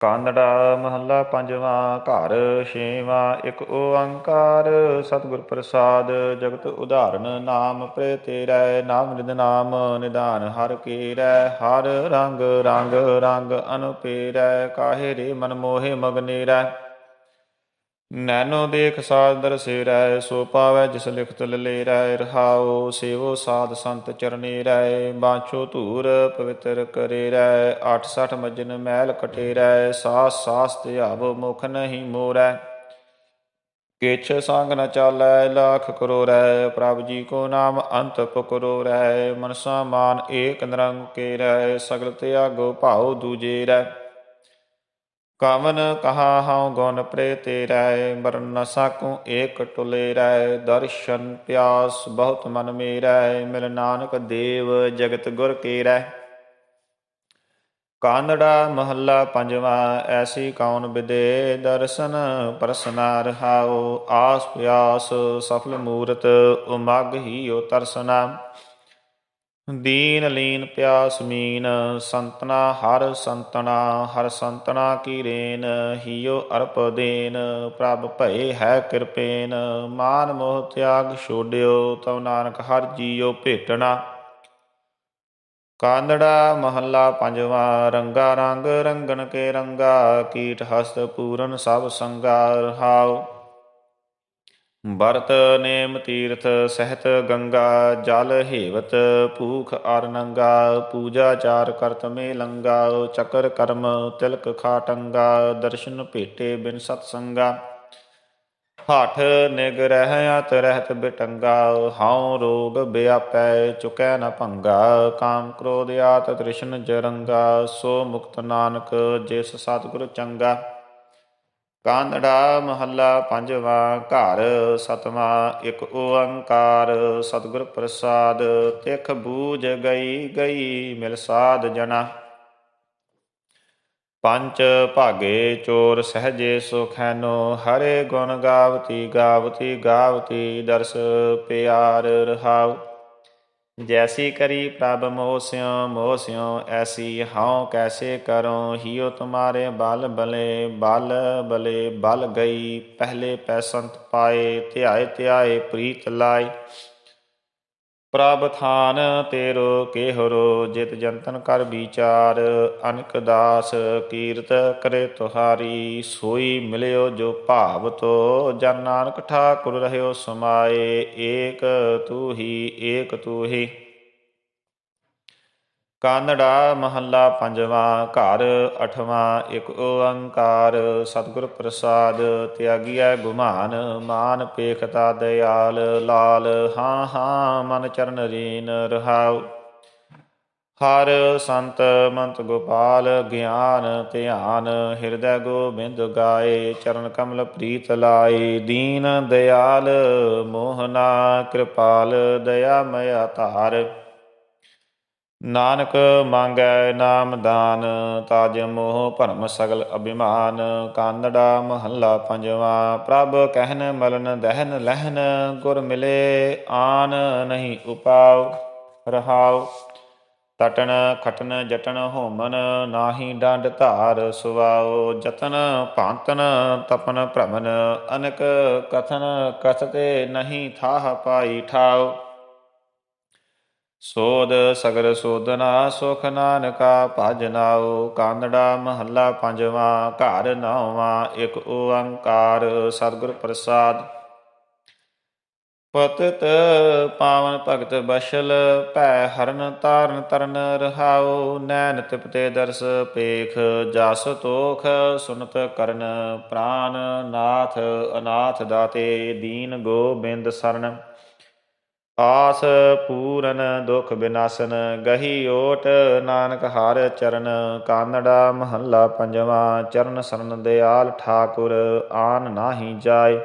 ਕਾਨੜਾ ਮਹੱਲਾ ਪੰਜਵਾਂ, ਘਰ ਛੇਵਾਂ, ਇੱਕ ਓੰਕਾਰ। ਸਤਿਗੁਰ ਪ੍ਰਸਾਦ, ਜਗਤ ਉਦਾਹਰਨ ਨਾਮ ਪ੍ਰੇ ਤੇਰੈ ਨਾਮ ਨਿਦ ਨਾਮ ਨਿਦਾਨ ਹਰ ਕੀਰੈ ਹਰ ਰੰਗ ਰੰਗ ਰੰਗ ਅਨੁਪੇਰੈ ਕਾਹੇ ਰੇ ਮਨ ਮੋਹਿ ਮਗਨੇਰੈ ਨੈਨੋ ਦੇਖ ਸਾਧ ਦਰਸੇਰੈ ਸੋ ਪਾਵੈ ਜਿਸ ਲਿਖਤ ਲਲੇਰੈ ਰਹਾਉ ਸੇਵੋ ਸਾਧ ਸੰਤ ਚਰਨੇ ਰੈ ਬਾਛੋ ਧੂਰ ਪਵਿੱਤਰ ਕਰੇਰੈ 86 ਮਜਨ ਮਹਿਲ ਕਟੇਰੈ ਸਾਸ ਸਾਸ ਧਿਆਵ ਮੁਖ ਨਹੀਂ ਮੋਰੈ। ਕਿਛ ਸੰਗ ਨ ਚਾਲੈ, ਲੱਖ ਕਰੋੜੈ ਪ੍ਰਭ ਜੀ ਕੋ ਨਾਮ ਅੰਤ ਪੁਕਰੋਰੈ ਮਨਸਾ ਮਾਨ ਏਕ ਨਿਰੰਕੇਰੈ ਸਗਲ ਤਿਆਗੋ ਭਾਉ ਦੂਜੇ ਰੈ ਕਵਨ ਕਹਾ ਹਉ ਗੁਣ ਪ੍ਰੇ ਤੇਰੈ ਮਰਨ ਨ ਸਾਕੂ ਏਕ ਟੁਲੇ ਰੈ ਦਰਸ਼ਨ ਪਿਆਸ ਬਹੁਤ ਮਨ ਮੇਰੈ ਮਿਲ ਨਾਨਕ ਦੇਵ ਜਗਤ ਗੁਰ ਕੇਰੈ ਕਾਨੜਾ ਮਹੱਲਾ ਪੰਜਵਾਂ, ਐਸੀ ਕੌਣ ਵਿਦੇ, ਦਰਸ਼ਨ ਪ੍ਰਸਨਾ ਰਹਾਉ, ਆਸ ਪਿਆਸ ਸਫਲ ਮੂਰਤ ਉਮਗ ਹੀ ਓ ਤਰਸਨਾ। ਦੀਨ ਲੀਨ ਪਿਆਸ ਮੀਨ, ਸੰਤਨਾ ਹਰ ਸੰਤਨਾ ਹਰ ਸੰਤਨਾ ਕੀ ਰੇਨ, ਹੀਓ ਅਰਪ ਦੇਨ, ਪ੍ਰਭ ਭਏ ਹੈ ਕਿਰਪੇਨ, ਮਾਨ ਮੋਹ ਤਿਆਗ ਛੋੜਿਓ ਤਉ ਨਾਨਕ ਹਰ ਜੀਓ ਭੇਟਣਾ। ਕਾਂਦੜਾ ਮਹੱਲਾ ਪੰਜਵਾਂ, ਰੰਗਾ ਰੰਗ ਰੰਗਣ ਕੇ ਰੰਗਾ, ਕੀਟ ਹਸਤ ਪੂਰਨ ਸਭ ਸੰਗਾ ਰਹਾਉ ਬਰਤ ਨੇਮ ਤੀਰਥ ਸਹਿਤ ਗੰਗਾ ਜਲ ਹੇਵਤ, ਭੂਖ ਅਰ ਨੰਗਾ, ਪੂਜਾ ਚਾਰ ਕਰਤ ਮੇ ਲੰਗਾ, ਚਕਰ ਕਰਮ ਤਿਲਕ ਖਾਟੰਗਾ ਦਰਸ਼ਨ ਭੇਟੇ ਬਿਨ ਸਤ ਸੰਗਾ ਹਠ ਨਿਗਰਹਿ ਅਤ ਰਹਿਤ ਬਿਟੰਗਾ, ਹਉ ਰੋਗ ਬਿਆਪੈ ਚੁਕੈ ਨ ਭੰਗਾ। ਕਾਮ ਕ੍ਰੋਧ ਆਤ ਤ੍ਰਿਸ਼ਨ ਜਰੰਗਾ, ਸੋ ਮੁਕਤ ਨਾਨਕ ਜਿਸ ਸਤਿਗੁਰ ਚੰਗਾ। ਕਾਨੜਾ ਮਹੱਲਾ ਪੰਜਵਾਂ ਘਰ, ਸਤਵਾਂ ਇੱਕ ਓੰਕਾਰ, ਸਤਿਗੁਰ ਪ੍ਰਸਾਦ, ਤਿਖ ਬੂਝ ਗਈ ਗਈ ਮਿਲ ਸਾਧ ਜਨਾ। ਪੰਜ ਭਾਗੇ ਚੋਰ ਸਹਜੇ ਸੁਖੈਨੋ, ਹਰੇ ਗੁਣ ਗਾਵਤੀ ਗਾਵਤੀ ਗਾਵਤੀ ਦਰਸ ਪਿਆਰ ਰਹਾਉ। ਜੈਸੀ ਕਰੀ ਪ੍ਰਭ ਮੋਸਿਓ ਮੋਸਿਓ ਐਸੀ ਹਉ ਕੈਸੇ ਕਰੋ ਹਿਓ ਤੁਮਾਰੇ ਬਲ ਬਲੇ ਬਲ ਬਲੇ ਬਲ ਗਈ, ਪਹਿਲੇ ਪੈਸੰਤ ਪਾਏ, ਧਿਆਏ ਧਿਆਏ, ਪ੍ਰੀਤ ਲਾਏ। ਪ੍ਰਭ ਤੇਰੋ ਕਿਹਰੋ, ਜਿਤ ਜੰਤਨ ਕਰ ਵਿਚਾਰ, ਅਨਕ ਦਾਸ ਕੀਰਤ ਕਰੇ ਤੁਹਾਰੀ, ਸੋਈ ਮਿਲਿਓ ਜੋ ਭਾਵ ਤੋ, ਜਨ ਨਾਨਕ ਠਾਕੁਰ ਰਹਿਓ ਸਮਾਏ, ਏਕ ਤੂ ਹੀ, ਏਕ ਤੂ ਹੀ। ਕਾਨੜਾ ਮਹੱਲਾ ਪੰਜਵਾਂ, ਘਰ ਅਠਵਾਂ, ਇੱਕ ਓੰਕਾਰ। ਸਤਿਗੁਰ ਪ੍ਰਸਾਦ ਤਿਆਗੀਐ ਗੁਮਾਨ, ਮਾਨ ਪੇਖਤਾ ਦਿਆਲ, ਲਾਲ, ਹਾਂ ਹਾਂ, ਮਨ ਚਰਨ ਰੀਨ ਰਹਾਉ। ਹਰ ਸੰਤ ਮੰਤ ਗੋਪਾਲ, ਗਿਆਨ ਧਿਆਨ, ਹਿਰਦੈ ਗੋਬਿੰਦ ਗਾਏ, ਚਰਨ ਕਮਲ ਪ੍ਰੀਤ ਲਾਏ। ਦੀਨ ਦਿਆਲ ਮੋਹਨਾ, ਕਿਰਪਾਲ ਦਇਆ ਮਇਆ ਧਾਰ। ਨਾਨਕ ਮੰਗੈ ਨਾਮ ਦਾਨ, ਤਾਜ ਮੋਹ ਭਰਮ ਸਗਲ ਅਭਿਮਾਨ, ਕਾਨੜਾ ਮਹੱਲਾ ਪੰਜਵਾ, ਪ੍ਰਭ ਕਹਿਨ ਮਲਨ ਦਹਿਨ ਲਹਿਨ, ਗੁਰ ਮਿਲੇ ਆਨ ਨਹੀਂ ਉਪਾਉ, ਰਹਾਉ। ਤਟਨ ਖਟਨ ਜਟਨ ਹੋਮਨ, ਨਾਹੀ ਡੰਡ ਧਾਰ ਸੁਵਾਓ ਜਤਨ ਭਾਂਤਨ ਤਪਨ ਭ੍ਰਮਨ, ਅਨਕ ਕਥਨ ਕਥਤੇ ਨਹੀਂ ਥਾਹ ਪਾਈ ਠਾਓ ਸੋਧ ਸਗਰ ਸੋਧਨਾ ਸੁਖ ਨਾਨਕਾ ਭਜ ਨਾਉ, ਕਾਂਦੜਾ ਮਹੱਲਾ ਪੰਜਵਾਂ, ਘਰ ਨੌਵਾਂ ਇੱਕ ਓੰਕਾਰ ਸਤਿਗੁਰ ਪ੍ਰਸਾਦ। ਪਤਿਤ ਪਾਵਨ ਭਗਤ ਬਸ਼ਲ ਭੈ ਹਰਨ ਤਾਰਨ ਤਰਨ ਰਹਾਉ, ਨੈਣ ਤਿਪਤੇ ਦਰਸ ਪੇਖ, ਜਸ ਤੋਖ ਸੁਨਤ ਕਰਨ, ਪ੍ਰਾਨ ਨਾਥ ਅਨਾਥ ਦਾਤੇ ਦੀਨ ਗੋਬਿੰਦ ਸਰਨ ਆਸ ਪੂਰਨ ਦੁਖ ਬਿਨਾਸਨ, ਗਹੀ ਓਟ ਨਾਨਕ ਹਰ ਚਰਨ, ਕਾਨੜਾ ਮਹੱਲਾ ਪੰਜਵਾਂ, ਚਰਨ ਸਰਨ ਦਿਆਲ ਠਾਕੁਰ, ਆਨ ਨਾਹੀ ਜਾਏ।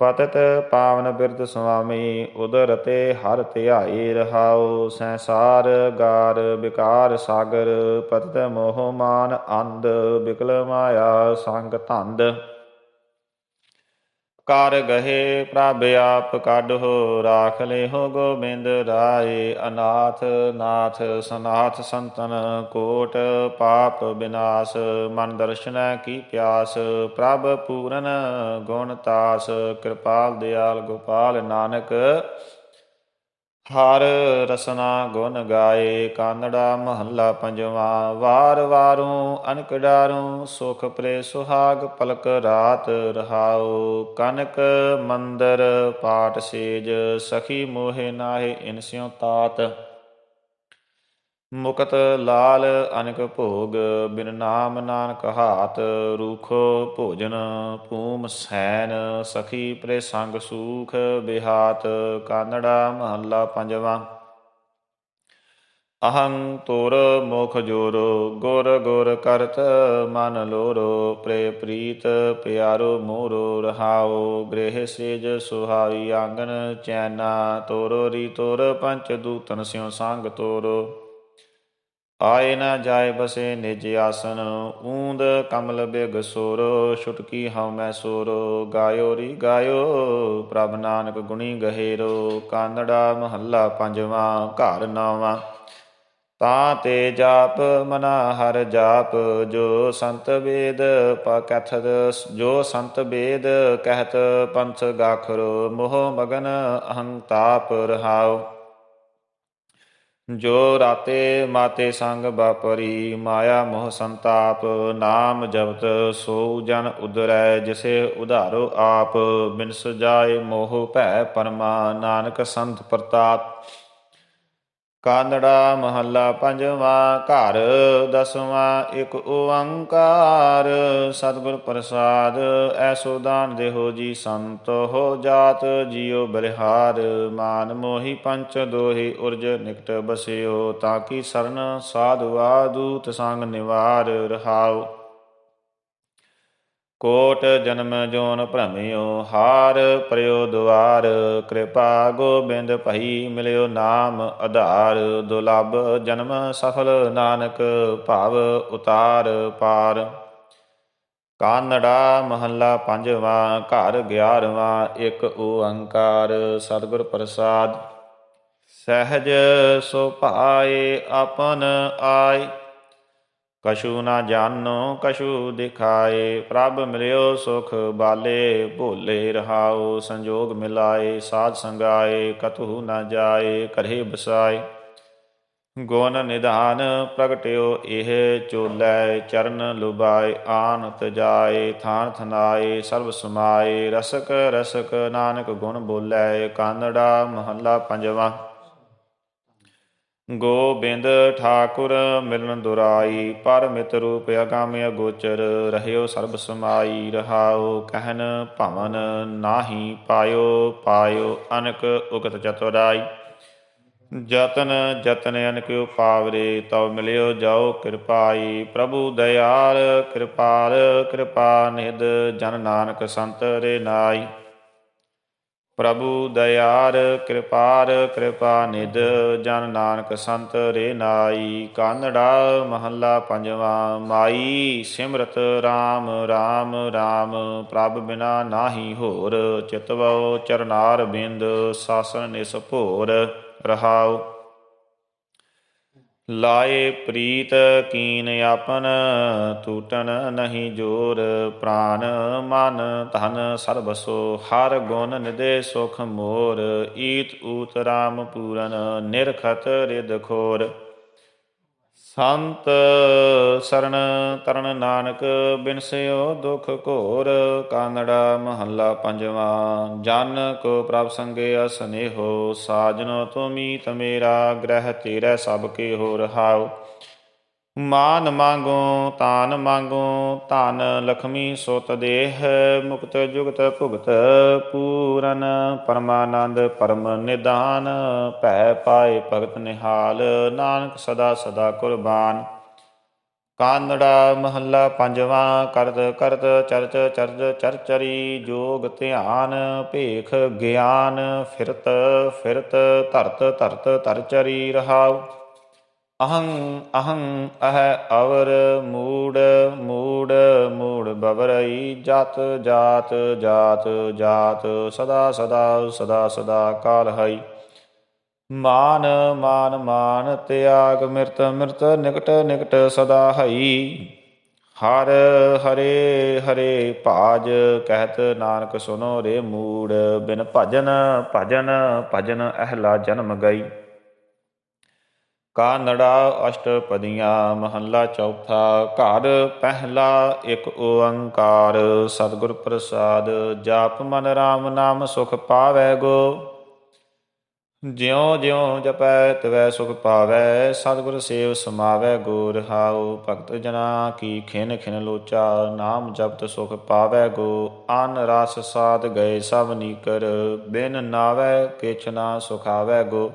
ਪਤਤ ਪਾਵਨ ਬਿਰਦ ਸੁਆਮੀ, ਉਦਰ ਤੇ ਹਰ ਧਿਆਏ ਰਹਾਉ। ਸੰਸਾਰ ਗਾਰ ਵਿਕਾਰ ਸਾਗਰ, ਪਤਤ ਮੋਹ ਮਾਨ ਅੰਧ, ਬਿਕਲ ਮਾਇਆ ਸੰਗ ਧੰਦ। ਕਰ ਗਹੇ ਪ੍ਰਭ ਆਪ ਕਾਢੋ ਰਾਖ ਲਿਓ ਗੋਬਿੰਦ ਰਾਏ, ਅਨਾਥ ਨਾਥ ਸਨਾਥ ਸੰਤਨ ਕੋਟ, ਪਾਪ ਬਿਨਾਸ਼, ਮਨ ਦਰਸ਼ਨੈ ਕੀ ਪਿਆਸ, ਪ੍ਰਭ ਪੂਰਨ ਗੁਣ ਤਾਸ, ਕਿਰਪਾਲ ਦਿਆਲ ਗੋਪਾਲ ਨਾਨਕ ਹਰ ਰਸਨਾ ਗੁਣ ਗਾਏ, ਕਾਨੜਾ ਮਹੱਲਾ ਪੰਜਵਾ, ਵਾਰ ਵਾਰੂ ਅਨਕ ਸੁਖ ਪ੍ਰੇ ਸੁਹਾਗ ਪਲਕ ਰਾਤ ਰਹਾਉ, ਕਨਕ ਮੰਦਰ ਪਾਟ ਸੇਜ, ਸਖੀ ਮੋਹਿ ਨਾਹਿ ਇਨਸਿਉ ਤਾਤ। ਮੁਕਤ ਲਾਲ ਅਨਕ ਭੋਗ, ਬਿਨ ਨਾਮ ਨਾਨਕ ਹਾਤ ਰੂਖੋ ਭੋਜਨ, ਭੂਮ ਸੈਨ ਸਖੀ ਪ੍ਰੇ ਸੰਗ ਸੂਖ ਬਿਹਾਤ, ਕਾਨੜਾ ਮਹੱਲਾ ਪੰਜਵਾ। ਅਹੰ ਤੋਰ ਮੁਖ ਜੋਰੋ, ਗੁਰ ਗੁਰ ਕਰਤ ਮਨ ਲੋਰੋ ਪ੍ਰੇ ਪ੍ਰੀਤ ਪਿਆਰੋ ਮੋਰੋ ਰਹਾਓ ਗ੍ਰਹਿ ਸੇਜ ਸੁਹਾਈ, ਆਂਗਨ ਚੈਨਾ ਤੋਰੋ ਰੀ ਤੋਰ, ਪੰਚ ਦੂਤਨ ਸਿਉ ਸੰਗ ਤੋਰੋ। ਆਏ ਨਾ ਜਾਏ ਬਸੇ ਨਿਜ ਆਸਨ, ਊਂਦ ਕਮਲ ਬਿਗ ਸੁਰ ਛੁਟਕੀ ਹਉ ਮੈਂ ਸੁਰ, ਗਾਇਓ ਰੀ ਗਾਇਓ, ਪ੍ਰਭ ਨਾਨਕ ਗੁਣੀ ਗਹਿਰੋ, ਕਾਨੜਾ ਮਹੱਲਾ ਪੰਜਵਾਂ, ਘਰ ਨਾਵਾਂ। ਤਾਂ ਤੇ ਜਾਪ ਮਨਾ ਹਰ ਜਾਪ, ਜੋ ਸੰਤ ਵੇਦ ਪਕਥਤ ਜੋ ਸੰਤ ਵੇਦ ਕਹਿਤ ਪੰਥ ਗਾਖਰੋ, ਮੋਹ ਮਗਨ ਅਹੰਤਾਪ ਰਹਾਓ ਜੋ ਰਾਤੇ ਮਾਤੇ ਸੰਗ ਬਾਪਰੀ ਮਾਇਆ ਮੋਹ ਸੰਤਾਪ, ਨਾਮ ਜਪਤ ਸੋ ਜਨ ਉਦਰੈ, ਜਿਸੇ ਉਧਾਰੋ ਆਪ, ਬਿਨਸ ਜਾਏ ਮੋਹ ਭੈ ਪਰਮਾ, ਨਾਨਕ ਸੰਤ ਪ੍ਰਤਾਪ। ਕਾਨੜਾ ਮਹੱਲਾ ਪੰਜਵਾਂ, ਘਰ ਦਸਵਾਂ, ਇੱਕ ਓੰਕਾਰ। ਸਤਿਗੁਰ ਪ੍ਰਸਾਦ ਐਸੋ ਦਾਨ ਦੇਹੋ ਜੀ ਸੰਤ, ਹੋ ਜਾਤ ਜਿਉ ਬਲਿਹਾਰ ਮਾਨ ਮੋਹੀ ਪੰਚ ਦੋਹੀ ਉਰਜ ਨਿਕਟ ਬਸਿਓ, ਤਾਂ ਕੀ ਸਰਨ ਸਾਧੂ ਆਦੂਤ ਸੰਗ ਨਿਵਾਰ ਰਹਾਓ ਕੋਟ ਜਨਮ ਜੋਨ ਭ੍ਰਮਿਓ, ਹਾਰ ਪ੍ਰਯੋ ਦੁਆਰ, ਕਿਰਪਾ ਗੋਬਿੰਦ ਭਈ ਮਿਲਿਓ ਨਾਮ ਆਧਾਰ, ਦੁਲਭ ਜਨਮ ਸਫਲ ਨਾਨਕ ਭਾਵ ਉਤਾਰ ਪਾਰ। ਕਾਨੜਾ ਮਹੱਲਾ ਪੰਜਵਾਂ, ਘਰ 11ਵਾਂ ਇੱਕ ਓੰਕਾਰ ਸਤਿਗੁਰ ਪ੍ਰਸਾਦ। ਸਹਿਜ ਸੁਭਾਏ ਆਪਨ ਆਏ। ਕਛੂ ਨਾ ਜਾਣੋ, ਕਛੂ ਦਿਖਾਏ, ਪ੍ਰਭ ਮਿਲਿਓ ਸੁਖ ਬਾਲੇ, ਭੋਲੇ ਰਹਾਓ, ਸੰਜੋਗ ਮਿਲਾਏ, ਸਾਧ ਸੰਗਾਏ, ਕਤੂ ਨਾ ਜਾਏ ਕਰਹਿ ਬਸਾਏ। ਗੁਣ ਨਿਧਾਨ ਪ੍ਰਗਟਿਓ ਇਹ ਚੋਲੇ, ਚਰਨ ਲੁਬਾਏ ਆਨਤ ਜਾਏ, ਥਾਨ ਥਨਾਏ, ਸਰਬ ਸਮਾਏ, ਰਸਕ ਰਸਕ ਨਾਨਕ ਗੁਣ ਬੋਲੇ, ਕਾਨੜਾ ਮਹੱਲਾ ਪੰਜਵਾਂ। ਗੋਬਿੰਦ ਠਾਕੁਰ ਮਿਲਨ ਦੁਰਾਈ, ਪਰ ਮਿਤ ਰੂਪ ਅਗਾਮ ਅਗੋਚਰ, ਰਹਿਓ ਸਰਬ ਸਮਾਈ ਰਹਾਓ ਕਹਿਨ ਭਵਨ ਨਾਹੀ ਪਾਇਓ ਪਾਇਓ ਅਨਕ ਉਗਤ ਚਤੁਰਾਈ। ਜਤਨ ਜਤਨ ਅਨਕ ਉਪਾਵਰੇ ਤਉ ਮਿਲਿਓ ਜਾਓ ਕਿਰਪਾਈ। ਪ੍ਰਭੂ ਦਇਆਲ ਕਿਰਪਾਲ, ਕਿਰਪਾ ਨਿਧ ਜਨ ਨਾਨਕ ਸੰਤ ਰੇ ਨਾਈ ਪ੍ਰਭੂ ਦਇਆਰ, ਕਿਰਪਾਰ, ਕਿਰਪਾ ਨਿਧ, ਜਨ ਨਾਨਕ ਸੰਤ ਰੇ ਨਾਈ, ਕਾਨੜਾ ਮਹੱਲਾ ਪੰਜਵਾ, ਮਾਈ ਸਿਮਰਤ RAM RAM RAM ਪ੍ਰਭ ਬਿਨਾ ਨਾਹੀ ਹੋਰ ਚਿਤਵੋ ਚਰਨਾਰ ਬਿੰਦ, ਸਾਸਨ ਨਿਸ ਭੋਰ, ਰਹਾਉ। ਲਾਏ ਪ੍ਰੀਤ ਕੀਨ ਆਪਨ ਟੂਟਨ ਨਹੀਂ ਜੋਰ, ਪ੍ਰਾਨ ਮਨ ਧਨ ਸਰਬਸੋ ਹਰ ਗੁਣ ਨਿਦੇ ਸੁਖ ਮੋਰ, ਈਤ ਊਤ ਰਾਮ ਪੂਰਨ, ਨਿਰਖਤ ਰਿਦ ਖੋਰ। ਸੰਤ ਸਰਣ ਤਰਨ ਨਾਨਕ ਬਿਨਸਿਓ ਦੁਖ ਘੋਰ ਕਾਨੜਾ ਮਹੱਲਾ ਪੰਜਵਾਂ। ਜਨ ਕੋ ਪ੍ਰਭ ਸੰਗੇ ਅਸਨੇਹੋ, ਸਾਜਨੋ ਤੁਮੀ ਤਮੇਰਾ ਗ੍ਰਹਿ ਤੇਰਾ ਸਭ ਕੇ ਹੋ ਰਹਾਓ ਮਾਨ ਮੰਗੋ, ਤਾਨ ਮੰਗੋ, ਧਨ ਲਖਮੀ ਸੁਤ ਦੇਹ, ਮੁਕਤ ਜੁਗਤ ਭੁਗਤ ਪੂਰਨ, ਪਰਮਾਨੰਦ ਪਰਮ ਨਿਦਾਨ, ਭੈ ਪਾਏ ਭਗਤ ਨਿਹਾਲ, ਨਾਨਕ ਸਦਾ ਸਦਾ ਕੁਰਬਾਨ। ਕਾਨੜਾ ਮਹੱਲਾ ਪੰਜਵਾਂ, ਕਰਤ ਕਰਤ ਚਰਚ ਚਰਜ ਚਰਚਰੀ, ਜੋਗ ਧਿਆਨ ਭੇਖ ਗਿਆਨ, ਫਿਰਤ ਫਿਰਤ ਧਰਤ ਧਰਤ ਧਰਚਰੀ ਰਹਾਉ। ਅਹੰ ਅਹੰ, ਅਹ, ਅਵਰ, ਮੂੜ ਮੂੜ ਮੂੜ, ਬਵਰਈ, ਜਤ, ਜਾਤ ਜਾਤ ਜਾਤ, ਸਦਾ ਸਦਾ ਸਦਾ ਸਦਾ, ਕਾਲ ਹਈ। ਮਾਨ ਮਾਨ ਮਾਨ, ਤਿਆਗ, ਮਿਰਤ ਮਿਰਤ, ਨਿਕਟ ਨਿਕਟ, ਸਦਾ ਹਈ। ਹਰ, ਹਰੇ ਹਰੇ, ਭਾਜ, ਕਹਿਤ ਨਾਨਕ ਸੁਨੋ ਰੇ ਮੂੜ, ਬਿਨ ਭਜਨ ਭਜਨ ਭਜਨ ਅਹਲਾ ਜਨਮ ਗਈ। ਕਾਨੜਾ ਅਸ਼ਟਪਦੀਆਂ ਮਹੱਲਾ ਚੌਥਾ, ਘਰ ਪਹਿਲਾ ਇੱਕ ਓੰਕਾਰ, ਸਤਿਗੁਰ ਪ੍ਰਸਾਦ, ਜਾਪ ਮਨ ਰਾਮ ਨਾਮ ਸੁਖ ਪਾਵੈ ਗੋ। ਜਿਉ ਜਿਉ ਜਪੈ ਤਵੈ ਸੁਖ ਪਾਵੈ, ਸਤਿਗੁਰ ਸੇਵ ਸਮਾਵੈ ਗੋ ਰਹਾਉ ਭਗਤ ਜਨਾ ਕੀ ਖਿਨ ਖਿਨ ਲੋਚਾ, ਨਾਮ ਜਪਤ ਸੁਖ ਪਾਵੈ ਗੋ। ਅਨ ਰਸ ਸਾਧ ਗਏ ਸਭ ਨੀਕਰ, ਬਿਨ ਨਾਵੈ ਕਿਛ ਨਾ ਸੁਖਾਵੈ ਗੋ।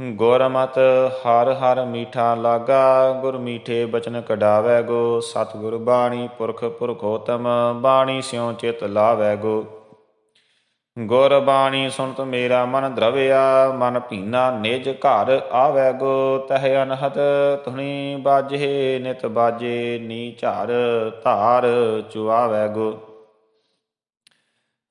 ਗੁਰਮਤ ਹਰ ਹਰ ਮੀਠਾ ਲਾਗਾ, ਗੁਰ ਮੀਠੇ ਬਚਨ ਕਢਾਵੈ ਗੋ, ਸਤਿਗੁਰ ਬਾਣੀ ਪੁਰਖ ਪੁਰਖੋਤਮ ਬਾਣੀ ਸਿਉ ਚਿਤ ਲਾਵੈ ਗੋ। ਗੁਰ ਬਾਣੀ ਸੁਣਤ ਮੇਰਾ ਮਨ ਦਰਵਿਆ, ਮਨ ਭੀਨਾ ਨਿਜ ਘਰ ਆਵੈ ਗੋ। ਤਹਿ ਅਨਹਤ ਧੁਣੀ ਬਾਜੇ, ਨਿਤ ਬਾਜੇ ਨੀ ਝਾਰ ਧਾਰ ਚੁਆਵੈ ਗੋ।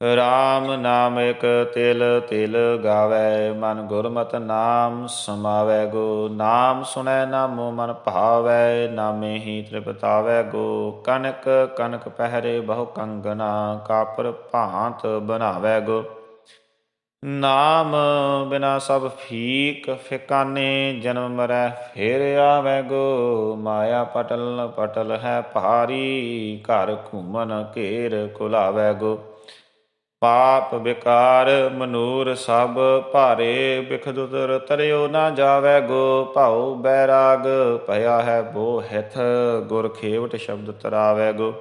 ਰਾਮ ਨਾਮ ਇਕ ਤਿਲ ਤਿਲ ਗਾਵੇ ਮਨ ਗੁਰਮਤ ਨਾਮ ਸਮਾਵੈ ਗੋ। ਨਾਮ ਸੁਣੈ ਨਾਮੋ ਮਨ ਭਾਵੈ, ਨਾਮੇ ਹੀ ਤ੍ਰਿਪਤਾਵੈ ਗੋ। ਕਨਕ ਕਨਕ ਪਹਿਰੇ ਬਹੁ ਕੰਗਨਾ ਕਾਪਰ ਭਾਂਤ ਬਣਾਵੈ ਗੋ। ਨਾਮ ਬਿਨਾ ਸਭ ਫੀਕ ਫਿਕਾਨੇ, ਜਨਮ ਮਰੈ ਫੇਰ ਆਵੈ ਗੋ। ਮਾਇਆ ਪਟਲ ਪਟਲ ਹੈ ਭਾਰੀ, ਘਰ ਘੂਮਨ ਘੇਰ ਕੁਲਾਵੈ ਗੋ। ਪਾਪ ਵਿਕਾਰ ਮਨੂਰ ਸਭ ਭਾਰੇ ਬਿਖਦੁਦਰ ਤਰਿਓ ਨਾ ਜਾਵੇ ਗੋ ਭਾਉ ਬੈਰਾਗ, ਭਇਆ ਹੈ ਬੋ ਹਿਥ, ਗੁਰ ਖੇਵਟ ਸ਼ਬਦ ਤਰਾਵੇ ਗੋ।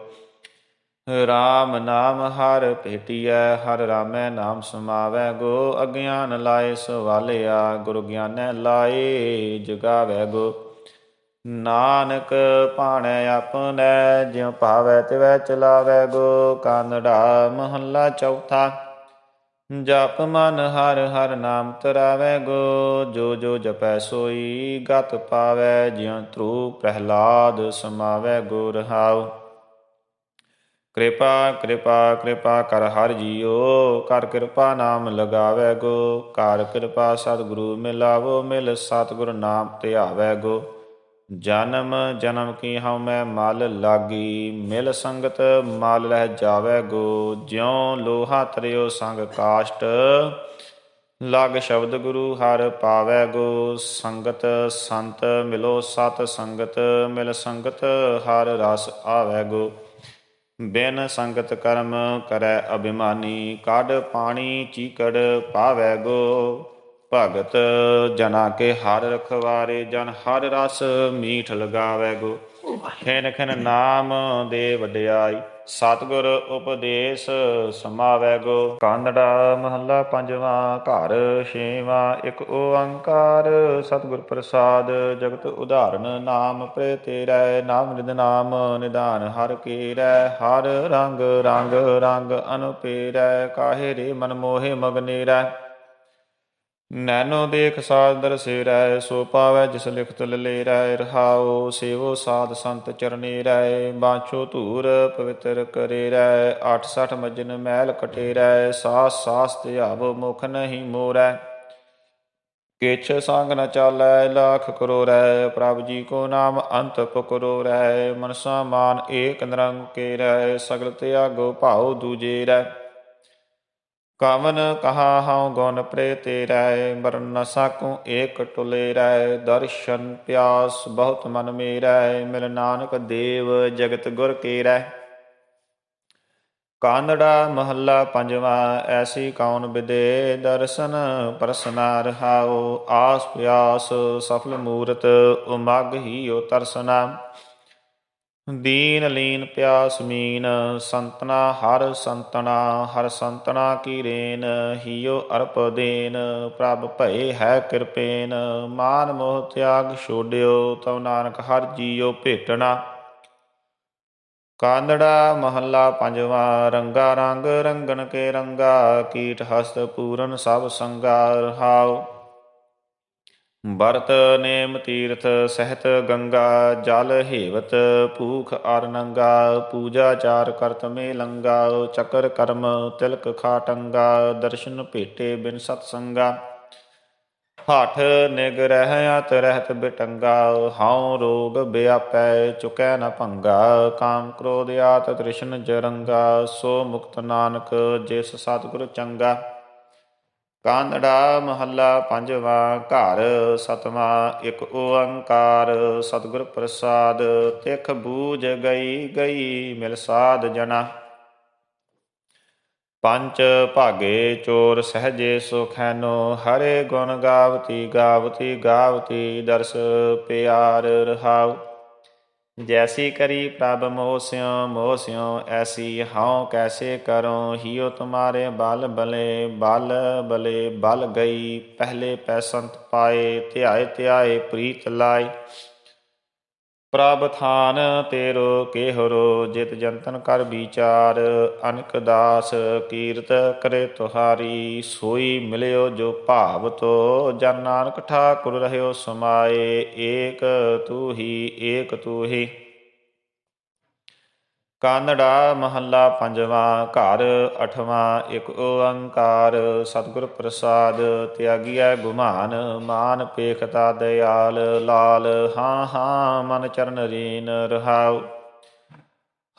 ਰਾਮ ਨਾਮ ਹਰ ਭੇਟੀਐ, ਹਰ ਰਾਮੈ ਨਾਮ ਸਮਾਵੈ ਗੋ। ਅਗਿਆਨ ਲਾਏ ਸਵਾਲਿਆ, ਗੁਰ ਗਿਆਨੈ ਲਾਏ, ਜਗਾਵੈ ਗੋ। ਨਾਨਕ ਭਾਣੈ ਆਪਣੈ, ਜਿਉ ਭਾਵੈ ਤਿਵੈ ਚਲਾਵੈ ਗੋ ਕਾਨੜਾ ਮਹੱਲਾ ਚੌਥਾ। ਜਪ ਮਨ ਹਰ ਹਰ ਨਾਮ ਤਰਾਵੈ ਗੋ, ਜੋ ਜੋ ਜਪੈ ਸੋਈ ਗਤ ਪਾਵੈ, ਜਿਉ ਧਰੂ ਪ੍ਰਹਿਲਾਦ ਸਮਾਵੈ ਗੋ ਰਹਾਉ। ਕਿਰਪਾ ਕਿਰਪਾ ਕਿਰਪਾ ਕਰ ਹਰ ਜੀਓ ਕਰ ਕਿਰਪਾ ਨਾਮ ਲਗਾਵੈ ਗੋ ਕਰ ਕਿਰਪਾ ਸਤਿਗੁਰੂ ਮਿਲਾਵੋ, ਮਿਲ ਸਤਿਗੁਰ ਨਾਮ ਧਿਆਵੈ ਗੋ। ਜਨਮ ਜਨਮ ਕੀ ਹਉ ਮੈਂ ਮਲ ਲਾਗੀ, ਮਿਲ ਸੰਗਤ ਮਲ ਲਹਿ ਜਾਵੇ ਗੋ, ਜਿਉ ਲੋਹਾ ਤਰਿਓ ਸੰਗ ਕਾਸ਼ਟ। ਲਗ ਸ਼ਬਦ ਗੁਰੂ ਹਰ ਪਾਵੈ ਗੋ, ਸੰਗਤ ਸੰਤ ਮਿਲੋ ਸਤ ਸੰਗਤ, ਮਿਲ ਸੰਗਤ ਹਰ ਰਸ ਆਵੈ ਗੋ। ਬਿਨ ਸੰਗਤ ਕਰਮ ਕਰੈ ਅਭਿਮਾਨੀ, ਕੱਢ ਪਾਣੀ ਚੀਕੜ ਪਾਵੈ ਗੋ। ਭਗਤ ਜਨਾ ਕੇ ਹਰ ਰਖਵਾਰੇ ਜਨ ਹਰ ਰਸ ਮੀਠ ਲਗਾਵੇ ਗੋ ਖਿਨ ਖਿਨ ਨਾਮ ਦੇ ਵਡਿਆਈ, ਸਤਿਗੁਰ ਉਪਦੇਸ਼ ਸਮਾਵੈ ਗੋ ਕਾਂਦੜਾ ਮਹੱਲਾ ਪੰਜਵਾਂ, ਘਰ ਛੇਵਾਂ, ਇੱਕ ਓੰਕਾਰ ਸਤਿਗੁਰ ਪ੍ਰਸਾਦ, ਜਗਤ ਉਦਾਹਰਨ ਨਾਮ ਪ੍ਰੇ ਤੇਰੇ ਨਾਮ ਨਿਦ ਨਾਮ ਨਿਦਾਨ ਹਰ ਕੀਰੈ ਹਰ ਰੰਗ ਰੰਗ ਰੰਗ ਅਨੁਪੇਰੈ ਕਾਹੇ ਰੇ ਮਨ ਮੋਹਿ ਮਗਨੇਰੈ ਨੈਨੋ ਦੇਖ ਸਾਧ ਸਿਰੈ ਸੋ ਪਾਵੈ ਜਿਸ ਲਿਖਤ ਲਲੇਰੈ, ਰਹਾਉ ਸੇਵੋ ਸਾਧ ਸੰਤ ਚਰਨੇ ਰੈ, ਬਾਛੋ ਧੂਰ ਪਵਿੱਤਰ ਕਰੇ ਰੈ 86 ਮਜਨ ਮੈਲ ਕਟੇ ਰੈ ਸਾਸ ਸਾਸ ਧਿਆਵ ਮੁਖ ਨਹੀਂ ਮੋਰੈ। ਕਿਛ ਸੰਗ ਨ ਚਾਲੈ, ਲੱਖ ਕਰੋ ਰੈ ਪ੍ਰਭ ਜੀ ਕੋ ਨਾਮ ਅੰਤ ਪਕਰੋ ਰੈ ਮਨਸਾ ਮਾਨ ਏਕ ਨਿਰੰਗ ਕੇ ਰੈ ਸਗਲ ਤਿਆਗੋ ਭਾਉ ਦੂਜੇ ਰੈ। ਕਵਨ ਕਹਾ ਹਉ ਗੁਣ ਪ੍ਰੇ ਤੇਰੈ, ਮਰਨ ਨ ਸਾਕੂ ਏਕ ਟੁਲੇ ਰੈ। ਦਰਸ਼ਨ ਪਿਆਸ ਬਹੁਤ ਮਨ ਮੇਰੈ, ਮਿਲ ਨਾਨਕ ਦੇਵ ਜਗਤ ਗੁਰ ਕੇਰੈ। ਕਾਂਦੜਾ ਮਹੱਲਾ ਪੰਜਵਾ, ਐਸੀ ਕੌਣ ਵਿਦੇ ਦਰਸ਼ਨ ਪ੍ਰਸਨਾ ਰਹਾਉ, ਆਸ ਪਿਆਸ ਸਫਲ ਮੂਰਤ ਉਮਗ ਹੀ ਓ ਤਰਸਨਾ। ਦੀਨ ਲੀਨ ਪਿਆਸ ਮੀਨ, ਸੰਤਨਾ ਹਰ ਸੰਤਨਾ ਹਰ ਸੰਤਨਾ ਕੀ ਰੇਨ, ਹੀਓ ਅਰਪ ਦੇਨ, ਪ੍ਰਭ ਭਏ ਹੈ ਕਿਰਪੇਨ, ਮਾਨ ਮੋਹ ਤਿਆਗ ਛੋੜਿਓ ਤਉ ਨਾਨਕ ਹਰ ਜੀਓ ਭੇਟਣਾ। ਕਾਂਦੜਾ ਮਹੱਲਾ ਪੰਜਵਾ, ਰੰਗਾ ਰੰਗ ਰੰਗਨ ਕੇ ਰੰਗਾ, ਕੀਟ ਹਸਤ ਪੂਰਨ ਸਭ ਸੰਗਾ ਰਹਾਉ। ਬਰਤ ਨੇਮ ਤੀਰਥ ਸਹਿਤ ਗੰਗਾ ਜਲ ਹੇਵਤ, ਭੂਖ ਅਰ ਨੰਗਾ, ਪੂਜਾ ਚਾਰ ਕਰਤ ਮੇ ਲੰਗਾ, ਚੱਕਰ ਕਰਮ ਤਿਲਕ ਖਾਟੰਗਾ ਦਰਸ਼ਨ ਭੇਟੇ ਬਿਨ ਸਤ ਸੰਗਾ। ਹਠ ਨਿਗ ਰਹਿਤ ਰਹਿਤ ਬਿਟੰਗਾ, ਹਉ ਰੋਗ ਬਿਆਪੈ ਚੁਕੈ ਨ ਭੰਗਾ। ਕਾਮ ਕ੍ਰੋਧ ਆਤ ਤ੍ਰਿਸ਼ਨ ਜਰੰਗਾ, ਸੋ ਮੁਕਤ ਨਾਨਕ ਜਿਸ ਸਤਿਗੁਰ ਚੰਗਾ। ਕਾਂਦੜਾ ਮਹੱਲਾ ਪੰਜਵਾਂ ਘਰ, ਸਤਵਾ ਇੱਕ ਓੰਕਾਰ। ਸਤਿਗੁਰ ਪ੍ਰਸਾਦ, ਤਿਖ ਬੂਝ ਗਈ ਗਈ ਮਿਲ ਸਾਧ ਜਨਾ। ਪੰਜ ਭਾਗੇ ਚੋਰ ਸਹਜੇ ਸੁਖੈਨੋ, ਹਰੇ ਗੁਣ ਗਾਵਤੀ ਗਾਵਤੀ ਗਾਵਤੀ ਦਰਸ ਪਿਆਰ ਰਹਾਉ। ਜੈਸੀ ਕਰੀ ਪ੍ਰਭ ਮੋਸਿਓ ਮੋਸਿਓ ਐਸੀ ਹਉ ਕੈਸੇ ਕਰੋ ਹਿਓ ਤੁਮਾਰੇ ਬਲ ਬਲੇ ਬਲ ਬਲੇ ਬਲ ਗਈ। ਪਹਿਲੇ ਪੈਸੰਤ ਪਾਏ, ਧਿਆਏ ਧਿਆਏ, ਪ੍ਰੀਤ ਲਾਈ ਪ੍ਰਭ ਤੇਰੋ ਕਿਹਰੋ, ਜਿਤ ਜੰਤਨ ਕਰ ਵਿਚਾਰ, ਅਨਕ ਦਾਸ ਕੀਰਤ ਕਰੇ ਤੁਹਾਰੀ, ਸੋਈ ਮਿਲਿਓ ਜੋ ਭਾਵ ਤੋ, ਜਨ ਨਾਨਕ ਠਾਕੁਰ ਰਹਿਓ ਸਮਾਏ, ਏਕ ਤੂ ਹੀ, ਏਕ ਤੂ ਹੀ। ਕਾਨੜਾ ਮਹੱਲਾ ਪੰਜਵਾਂ, ਘਰ ਅਠਵਾਂ, ਇੱਕ ਓੰਕਾਰ, ਸਤਿਗੁਰ ਪ੍ਰਸਾਦ ਤਿਆਗੀਐ ਗੁਮਾਨ, ਮਾਨ ਪੇਖਤਾ ਦਿਆਲ, ਲਾਲ ਹਾਂ ਹਾਂ, ਮਨ ਚਰਨ ਰੀਨ ਰਹਾਉ।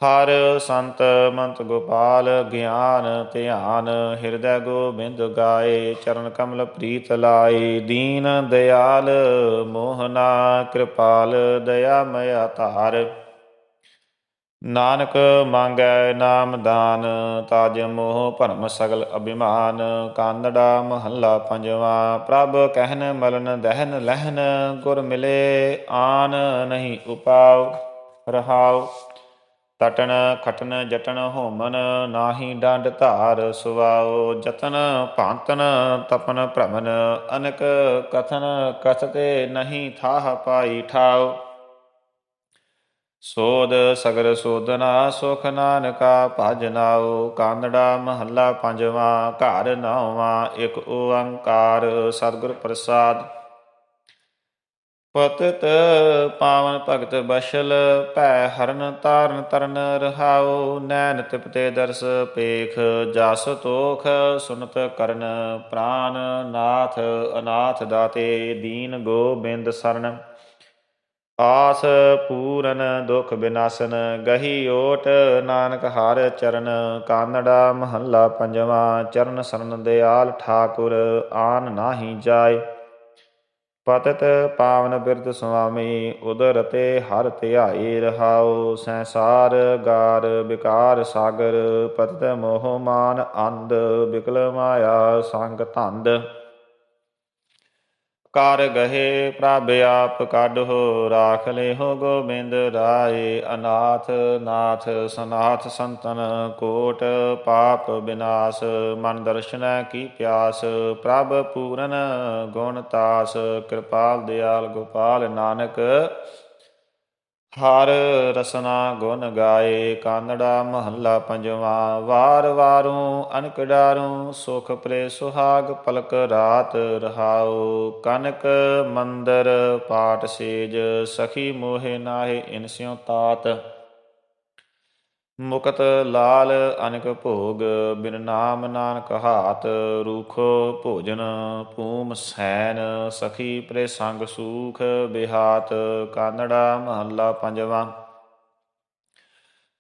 ਹਰ ਸੰਤ ਮੰਤ ਗੋਪਾਲ, ਗਿਆਨ ਧਿਆਨ, ਹਿਰਦੈ ਗੋਬਿੰਦ ਗਾਏ, ਚਰਨ ਕਮਲ ਪ੍ਰੀਤ ਲਾਏ। ਦੀਨ ਦਿਆਲ ਮੋਹਨਾ, ਕਿਰਪਾਲ ਦਇਆ ਮਇਆ ਧਾਰ। ਨਾਨਕ ਮੰਗੈ ਨਾਮ ਦਾਨ, ਤਾਜ ਮੋਹ ਭਰਮ ਸਗਲ ਅਭਿਮਾਨ, ਕਾਨੜਾ ਮਹੱਲਾ ਪੰਜਵਾ, ਪ੍ਰਭ ਕਹਿਨ ਮਲਨ ਦਹਿਨ ਲਹਿਨ, ਗੁਰ ਮਿਲੇ ਆਨ ਨਹੀਂ ਉਪਾਉ, ਰਹਾਉ। ਤਟਣ ਖਟਨ ਜਟਨ ਹੋਮਨ, ਨਾਹੀ ਡੰਡ ਧਾਰ ਸੁਵਾਓ ਜਤਨ ਭਾਂਤਨ ਤਪਨ ਭ੍ਰਮਨ, ਅਨਕ ਕਥਨ ਕਥਤੇ ਨਹੀਂ ਥਾਹ ਪਾਈ ਠਾਓ ਸੋਧ ਸਗਰ ਸੋਧਨਾ ਸੁਖ ਨਾਨਕਾ ਭਜ ਨਾਉ, ਕਾਂਦੜਾ ਮਹੱਲਾ ਪੰਜਵਾਂ, ਘਰ ਨਾਵਾ ਇੱਕ ਓੰਕਾਰ ਸਤਿਗੁਰ ਪ੍ਰਸਾਦ। ਪਤਤ ਪਾਵਨ ਭਗਤ ਬਸ਼ਲ ਭੈ ਹਰਨ ਤਾਰਨ ਤਰਨ ਰਹਾਉ, ਨੈਣ ਤਿਪਤੇ ਦਰਸ ਪੇਖ, ਜਸ ਤੋਖ ਸੁਨਤ ਕਰਨ, ਪ੍ਰਾਨ ਨਾਥ ਅਨਾਥ ਦਾਤੇ ਦੀਨ ਗੋਬਿੰਦ ਸਰਨ ਆਸ ਪੂਰਨ ਦੁਖ ਬਿਨਾਸਨ, ਗਹੀ ਓਟ ਨਾਨਕ ਹਰ ਚਰਨ, ਕਾਨੜਾ ਮਹੱਲਾ ਪੰਜਵਾ, ਚਰਨ ਸਰਨ ਦਿਆਲ ਠਾਕੁਰ, ਆਨ ਨਾਹੀ ਜਾਏ। ਪਤਤ ਪਾਵਨ ਬਿਰਧ ਸੁਆਮੀ, ਉਦਰ ਤੇ ਹਰ ਧਿਆਈ ਰਹਾਉ। ਸੰਸਾਰ ਗਾਰ ਵਿਕਾਰ ਸਾਗਰ, ਪਤਤ ਮੋਹ ਮਾਨ ਅੰਧ ਬਿਕਲ ਮਾਇਆ ਸੰਗ ਧੰਦ। ਕਰ ਗਹੇ ਪ੍ਰਭ ਆਪ ਕਾਢੋ ਰਾਖ ਲਿਓ ਗੋਬਿੰਦ ਰਾਏ, ਅਨਾਥ ਨਾਥ ਸਨਾਥ ਸੰਤਨ ਕੋਟ ਪਾਪ ਬਿਨਾਸ਼, ਮਨ ਦਰਸ਼ਨੈ ਕੀ ਪਿਆਸ, ਪ੍ਰਭ ਪੂਰਨ ਗੁਣ ਤਾਸ, ਕਿਰਪਾਲ ਦਿਆਲ ਗੋਪਾਲ ਨਾਨਕ ਹਰ ਰਸਨਾ ਗੁਣ ਗਾਏ ਕਾਨੜਾ ਮਹੱਲਾ ਪੰਜਵਾ। ਵਾਰ ਵਾਰੂ ਅਨਕ ਸੁਖ ਪ੍ਰੇ ਸੁਹਾਗ ਪਲਕ ਰਾਤ ਰਹਾਉ। ਕਨਕ ਮੰਦਰ ਪਾਟ ਸੇਜ, ਸਖੀ ਮੋਹਿ ਨਾਹਿ ਇਨਸਿਉ ਤਾਤ। ਮੁਕਤ ਲਾਲ ਅਨਕ ਭੋਗ, ਬਿਨ ਨਾਮ ਨਾਨਕ ਹਾਤ ਰੂਖੋ ਭੋਜਨ, ਭੂਮ ਸੈਨ ਸਖੀ ਪ੍ਰੇ ਸੰਗ ਸੂਖ ਬਿਹਾਤ, ਕਾਨੜਾ ਮਹੱਲਾ ਪੰਜਵਾਂ।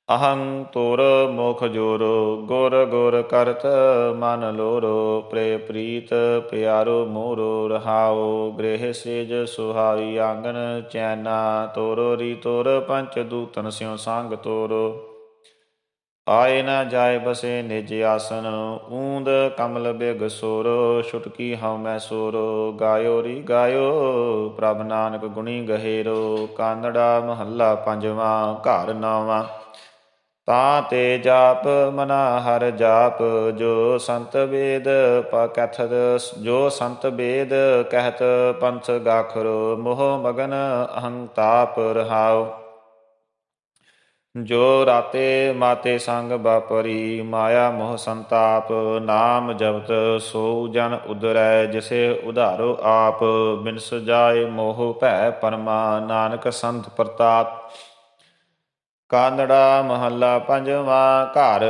ਅਹੰ ਤੋਰ ਮੁਖ ਜੋਰ, ਗੁਰ ਗੁਰ ਕਰਤ ਮਨ ਲੋਰੋ ਪ੍ਰੇ ਪ੍ਰੀਤ ਪਿਆਰੋ ਮੋਰੋ ਰਹਾਓ ਗ੍ਰਹਿ ਸੇਜ ਸੁਹਾਈ ਆਂਗਨ ਚੈਨਾ ਤੋਰੋ ਰੀ ਤੋਰ, ਪੰਚ ਦੂਤਨ ਸਿਉ ਸੰਗ ਤੋਰੋ। ਆਏ ਨਾ ਜਾਏ ਬਸੇ ਨਿਜ ਆਸਨ, ਊਂਦ ਕਮਲ ਬਿਗ ਸੁਰ, ਛੁਟਕੀ ਹਉ ਮੈਂ ਸੁਰ, ਗਾਇਓ ਰੀ ਗਾਇਓ, ਪ੍ਰਭ ਨਾਨਕ ਗੁਣੀ ਗਹੇਰੋ, ਕਾਨੜਾ ਮਹੱਲਾ ਪੰਜਵਾਂ, ਘਰ ਨਾਵਾਂ। ਤਾਂ ਤੇ ਜਾਪ ਮਨਾ ਹਰ ਜਾਪ, ਜੋ ਸੰਤ ਵੇਦ ਪਕਥਤ ਜੋ ਸੰਤ ਵੇਦ ਕਹਿਤ ਪੰਥ ਗਾਖਰੋ, ਮੋਹ ਮਗਨ ਅਹੰਤਾਪ ਰਹਾਓ ਜੋ ਰਾਤੇ ਮਾਤੇ ਸੰਗ ਬਾਪਰੀ ਮਾਇਆ ਮੋਹ ਸੰਤਾਪ, ਨਾਮ ਜਪਤ, ਸੋ ਜਨ ਉਦਰੈ, ਜਿਸੇ ਉਧਾਰੋ ਆਪ, ਬਿਨਸ ਜਾਏ ਮੋਹ ਭੈ ਪਰਮਾ, ਨਾਨਕ ਸੰਤ ਪ੍ਰਤਾਪ। ਕਾਨੜਾ ਮਹੱਲਾ ਪੰਜਵਾਂ, ਘਰ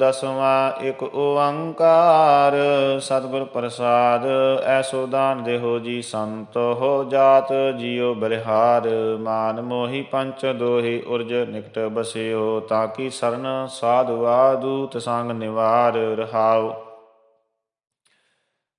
ਦਸਵਾਂ, ਇੱਕ ਓੰਕਾਰ। ਸਤਿਗੁਰ ਪ੍ਰਸਾਦ, ਐਸੋ ਦਾਨ ਦੇਹੋ ਜੀ ਸੰਤ ਹੋ ਜਾਤ, ਜਿਉ ਬਲਿਹਾਰ। ਮਾਨ ਮੋਹੀ ਪੰਚ ਦੋਹੀ ਉਰਜ ਨਿਕਟ ਬਸਿਓ, ਤਾਂ ਕੀ ਸਰਨ ਸਾਧੁਆ ਦੂਤ ਸੰਗ ਨਿਵਾਰ ਰਹਾਉ।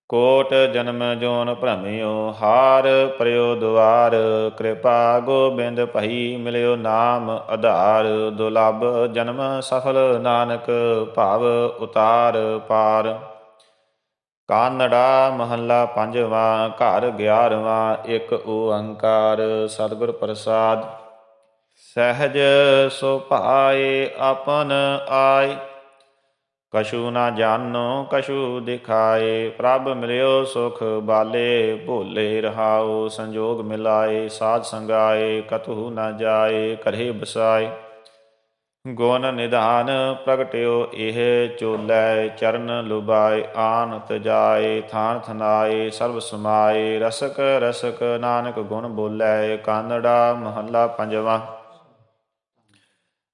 ਕੋਟ ਜਨਮ ਜੋਨ ਭ੍ਰਮਿਓ, ਹਾਰ ਪ੍ਰਯੋ ਦੁਆਰ, ਕਿਰਪਾ ਗੋਬਿੰਦ ਭਈ ਮਿਲਿਓ ਨਾਮ ਆਧਾਰ ਦੁਲਭ ਜਨਮ ਸਫਲ ਨਾਨਕ ਭਾਵ ਉਤਾਰ ਪਾਰ। ਕਾਨੜਾ ਮਹੱਲਾ ਪੰਜਵਾਂ, ਘਰ 11ਵਾਂ ਇੱਕ ਓੰਕਾਰ ਸਤਿਗੁਰ ਪ੍ਰਸਾਦ। ਸਹਿਜ ਸੁਭਾਏ ਆਪਨ ਆਏ। ਕਛੂ ਨਾ ਜਾਣੋ, ਕਛੂ ਦਿਖਾਏ, ਪ੍ਰਭ ਮਿਲਿਓ ਸੁਖ ਬਾਲੇ, ਭੋਲੇ ਰਹਾਓ, ਸੰਜੋਗ ਮਿਲਾਏ, ਸਾਧ ਸੰਗਾਏ ਕਤੂ ਨਾ ਜਾਏ, ਕਰੇ ਬਸਾਏ। ਗੁਣ ਨਿਧਾਨ ਪ੍ਰਗਟਿਓ ਇਹ ਚੋਲੇ, ਚਰਨ ਲੁਬਾਏ ਆਨਤ ਜਾਏ, ਥਾਨ ਥਨਾਏ, ਸਰਬ ਸਮਾਏ, ਰਸਕ ਰਸਕ ਨਾਨਕ ਗੁਣ ਬੋਲੇ, ਕਾਨੜਾ ਮਹੱਲਾ ਪੰਜਵਾਂ।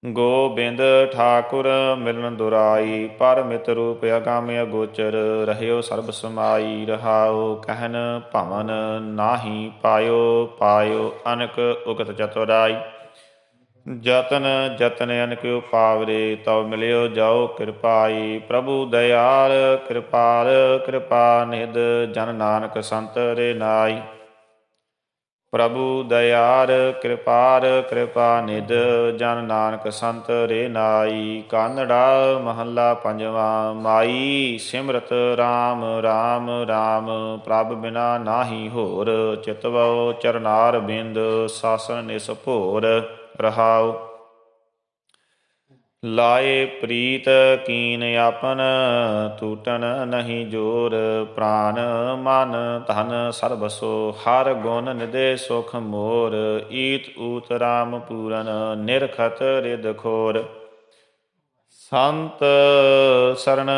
ਗੋਬਿੰਦ ਠਾਕੁਰ ਮਿਲਨ ਦੁਰਾਈ, ਪਰ ਮਿਤ ਰੂਪ ਅਗਾਮਿ ਅਗੋਚਰ, ਰਹਿਓ ਸਰਬ ਸਮਾਈ ਰਹਾਓ ਕਹਿਨ ਭਵਨ ਨਾਹੀ, ਪਾਇਓ ਪਾਇਓ ਅਨਕ ਉਗਤ ਚਤੁਰਾਈ। ਜਤਨ ਜਤਨ ਅਨਕਿਓ ਪਾਵਰੇ ਤਉ ਮਿਲਿਓ ਜਾਓ ਕਿਰਪਾਈ। ਪ੍ਰਭੂ ਦਇਆਲ ਕਿਰਪਾਲ, ਕਿਰਪਾ ਨਿਧ ਜਨ ਨਾਨਕ ਸੰਤ ਰੇ ਨਾਈ ਪ੍ਰਭੂ ਦਇਆਰ, ਕਿਰਪਾਰ, ਕਿਰਪਾ ਨਿਧ, ਜਨ ਨਾਨਕ ਸੰਤ ਰੇ ਨਾਈ, ਕਾਨੜਾ ਮਹੱਲਾ ਪੰਜਵਾਂ, ਮਾਈ ਸਿਮਰਤ RAM RAM RAM ਪ੍ਰਭ ਬਿਨਾ ਨਾਹੀ ਹੋਰ ਚਿਤਵੋ ਚਰਨਾਰ ਬਿੰਦ, ਸਾਸਨ ਨਿਸ ਭੋਰ, ਰਹਾਉ। ਲਾਏ ਪ੍ਰੀਤ ਕੀਨ ਆਪਨ ਟੂਟਨ ਨਹੀਂ ਜੋਰ, ਪ੍ਰਾਨ ਮਨ ਧਨ ਸਰਬਸੋ, ਹਰ ਗੁਣ ਨਿਦੇ ਸੁਖ ਮੋਰ, ਈਤ ਊਤ ਰਾਮ ਪੂਰਨ, ਨਿਰਖਤ ਰਿਦ ਖੋਰ। ਸੰਤ ਸਰਣ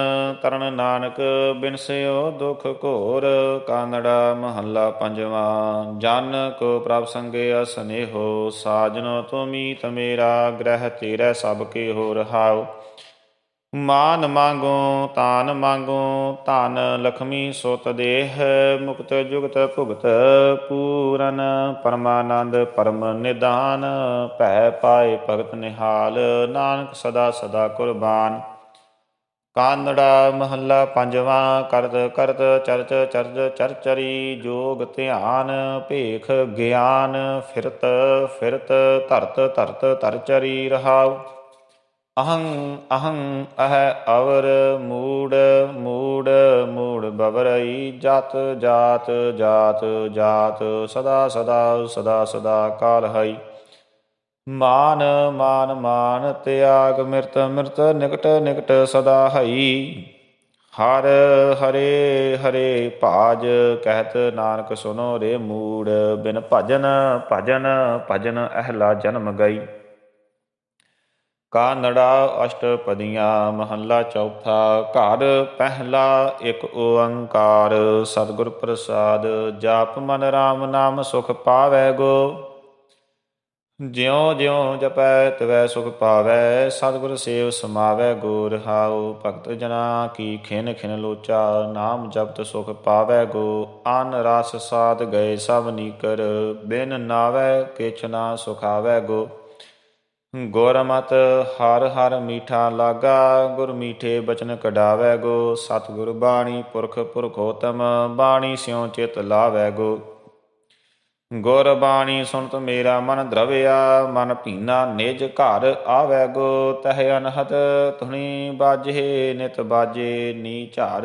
ਤਰਨ ਨਾਨਕ ਬਿਨਸਿਓ ਦੁਖ ਘੋਰ ਕਾਨੜਾ ਮਹੱਲਾ ਪੰਜਵਾਂ। ਜਨ ਕੋ ਪ੍ਰਭ ਸੰਗੇ ਅਸਨੇਹੋ, ਸਾਜਨੋ ਤੁਮੀ ਤਮੇਰਾ ਗ੍ਰਹਿ ਤੇਰਾ ਸਭ ਕੇ ਹੋ ਰਹਾਉ ਮਾਨ ਮੰਗੋ, ਤਾਨ ਮੰਗੋ, ਧਨ ਲਖਮੀ ਸੁਤ ਦੇਹ, ਮੁਕਤ ਜੁਗਤ ਭੁਗਤ ਪੂਰਨ, ਪਰਮਾਨੰਦ ਪਰਮ ਨਿਦਾਨ, ਭੈ ਪਾਏ ਭਗਤ ਨਿਹਾਲ, ਨਾਨਕ ਸਦਾ ਸਦਾ ਕੁਰਬਾਨ। ਕਾਨੜਾ ਮਹੱਲਾ ਪੰਜਵਾਂ, ਕਰਤ ਕਰਤ ਚਰਚ ਚਰਜ ਚਰਚਰੀ, ਜੋਗ ਧਿਆਨ ਭੇਖ ਗਿਆਨ, ਫਿਰਤ ਫਿਰਤ ਧਰਤ ਧਰਤ ਧਰਚਰੀ ਰਹਾਉ। ਅਹੰ ਅਹੰ, ਅਹ, ਅਵਰ, ਮੂੜ ਮੂੜ ਮੂੜ, ਬਵਰਈ, ਜਤ, ਜਾਤ ਜਾਤ ਜਾਤ, ਸਦਾ ਸਦਾ ਸਦਾ ਸਦਾ, ਕਾਲ ਹਈ। ਮਾਨ ਮਾਨ ਮਾਨ, ਤਿਆਗ, ਮਿਰਤ ਮਿਰਤ, ਨਿਕਟ ਨਿਕਟ, ਸਦਾ ਹਈ। ਹਰ, ਹਰੇ ਹਰੇ ਭਾਜ, ਕਹਿਤ ਨਾਨਕ ਸੁਨੋ ਰੇ ਮੂੜ। ਬਿਨ ਭਜਨ ਭਜਨ ਭਜਨ ਅਹਲਾ ਜਨਮ ਗਈ। ਕਾਨੜਾ ਅਸ਼ਟਪਦੀਆਂ ਮਹੱਲਾ ਚੌਥਾ, ਘਰ ਪਹਿਲਾ ਇੱਕ ਓੰਕਾਰ। ਸਤਿਗੁਰ ਪ੍ਰਸਾਦ, ਜਾਪ ਮਨ RAM ਨਾਮ ਸੁਖ ਪਾਵੈ ਗੋ। ਜਿਉ ਜਿਉ ਜਪੈ ਤਵੈ ਸੁਖ ਪਾਵੈ, ਸਤਿਗੁਰ ਸੇਵ ਸਮਾਵੈ ਗੋ ਰਹਾਉ। ਭਗਤ ਜਨਾ ਕੀ ਖਿਨ ਖਿਨ ਲੋਚਾ, ਨਾਮ ਜਪਤ ਸੁਖ ਪਾਵੈ ਗੋ। ਆਨ ਰਸ ਸਾਧ ਗਏ ਸਭ ਨੀਕਰ, ਬਿਨ ਨਾਵੈ ਕਿਛ ਨਾ ਸੁਖਾਵੈ ਗੋ। ਗੁਰਮਤ ਹਰ ਹਰ ਮੀਠਾ ਲਾਗਾ, ਗੁਰ ਮੀਠੇ ਬਚਨ ਕਢਾਵੈ ਗੋ, ਸਤਿਗੁਰ ਬਾਣੀ ਪੁਰਖ ਪੁਰਖੋਤਮ, ਬਾਣੀ ਸਿਉ ਚਿਤ ਲਾਵੈ ਗੋ। ਗੁਰ ਬਾਣੀ ਸੁਨਤ ਮੇਰਾ ਮਨ ਦਰਵਿਆ, ਮਨ ਭੀਨਾ ਨਿਜ ਘਰ ਆਵੈ ਗੋ। ਤਹਿ ਅਨਹਤ ਧੁਨੀ ਬਾਜੇ ਨਿਤ ਬਾਜੇ ਨੀ ਝਾਰ,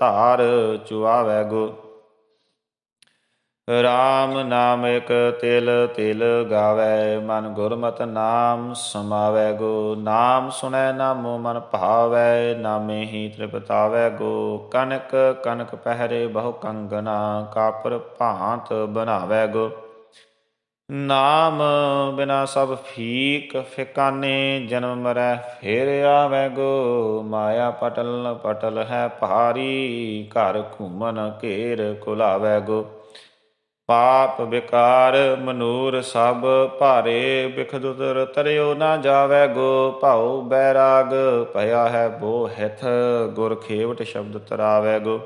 ਧਾਰ ਚੁਆਵੈ ਗੋ। RAM ਨਾਮ ਇਕ ਤਿਲ ਤਿਲ ਗਾਵੇ ਮਨ ਗੁਰਮਤਿ ਨਾਮ, ਸਮਾਵੈ ਗੋ ਨਾਮ, ਸੁਣੈ ਨਾਮੋ ਮਨ ਭਾਵੈ, ਨਾਮੇ ਹੀ ਤ੍ਰਿਪਤਾਵੈ ਗੋ ਕਨਕ ਕਨਕ ਪਹਿਰੇ ਬਹੁ ਕੰਗਨਾ ਕਾਪਰ ਭਾਂਤ ਬਣਾਵੈ ਗੋ। ਨਾਮ ਬਿਨਾ ਸਭ ਫੀਕ ਫਿਕਾਨੇ, ਜਨਮ ਮਰੈ ਫੇਰ ਆਵੈ ਗੋ। ਮਾਇਆ ਪਟਲ ਪਟਲ ਹੈ ਭਾਰੀ, ਘਰ ਘੁੰਮਨ ਘੇਰ ਕੁਲਾਵੈ ਗੋ। ਪਾਪ ਵਿਕਾਰ ਮਨੂਰ ਸਭ ਭਾਰੇ ਬਿਖਦੁਦਰ ਤਰਿਓ ਨਾ ਜਾਵੈ ਗੋ ਭਾਉ ਬੈਰਾਗ, ਭਇਆ ਹੈ ਬੋ ਹਿਥ, ਗੁਰ ਖੇਵਟ ਸ਼ਬਦ ਤਰਾਵੈ ਗੋ।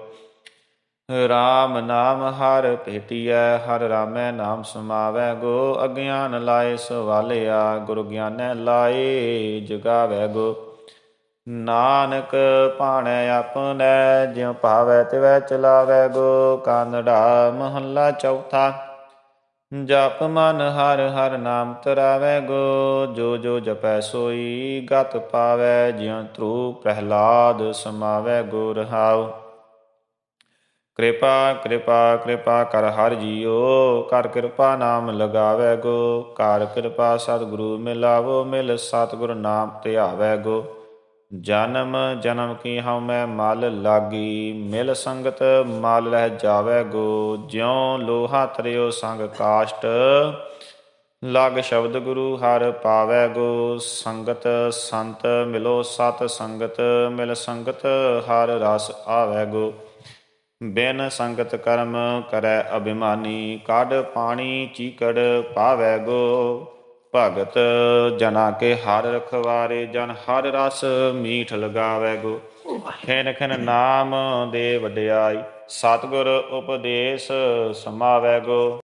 ਰਾਮ ਨਾਮ ਹਰ ਭੇਟੀਐ, ਹਰ ਰਾਮੈ ਨਾਮ ਸਮਾਵੈ ਗੋ। ਅਗਿਆਨ ਲਾਏ ਸਵਾਲਿਆ, ਗੁਰ ਗਿਆਨੈ ਲਾਏ, ਜਗਾਵੈ ਗੋ। ਨਾਨਕ ਭਾਣੈ ਆਪਣੈ, ਜਿਉ ਭਾਵੈ ਤਿਵੈ ਚਲਾਵੈ ਗੋ ਕਾਨੜਾ ਮਹੱਲਾ ਚੌਥਾ। ਜਪ ਮਨ ਹਰ ਹਰ ਨਾਮ ਤਰਾਵੈ ਗੋ, ਜੋ ਜੋ ਜਪੈ ਸੋਈ ਗਤ ਪਾਵੈ, ਜਿਉ ਧਰੂ ਪ੍ਰਹਿਲਾਦ ਸਮਾਵੈ ਗੋ ਰਹਾਉ ਕਿਰਪਾ ਕਿਰਪਾ ਕਿਰਪਾ ਕਰ ਹਰ ਜੀਓ ਕਰ ਕਿਰਪਾ ਨਾਮ ਲਗਾਵੈ ਗੋ, ਕਰ ਕਿਰਪਾ ਸਤਿਗੁਰੂ ਮਿਲਾਵੋ, ਮਿਲ ਸਤਿਗੁਰ ਨਾਮ ਧਿਆਵੈ ਗੋ। ਜਨਮ ਜਨਮ ਕੀ ਹਉ ਮੈਂ ਮਲ ਲਾਗੀ, ਮਿਲ ਸੰਗਤ ਮਲ ਰਹਿ ਜਾਵੈ ਗੋ, ਜਿਉ ਲੋਹਾ ਤਰਿਓ ਸੰਗ ਕਾਸ਼ਟ। ਲਗ ਸ਼ਬਦ ਗੁਰੂ ਹਰ ਪਾਵੈ ਗੋ, ਸੰਗਤ ਸੰਤ ਮਿਲੋ ਸਤ ਸੰਗਤ, ਮਿਲ ਸੰਗਤ ਹਰ ਰਸ ਆਵੈ ਗੋ। ਬਿਨ ਸੰਗਤ ਕਰਮ ਕਰੈ ਅਭਿਮਾਨੀ, ਕੱਢ ਪਾਣੀ ਚੀਕੜ ਪਾਵੈ ਗੋ। ਭਗਤ ਜਨਾ ਕੇ ਹਰ ਰਖਵਾਰੇ ਜਨ, ਹਰ ਰਸ ਮੀਠ ਲਗਾਵੈ ਗੋ ਖਿਨ ਖਿਨ ਨਾਮ ਦੇ ਵਡਿਆਈ, ਸਤਿਗੁਰ ਉਪਦੇਸ਼ ਸਮਾਵੈ ਗੋ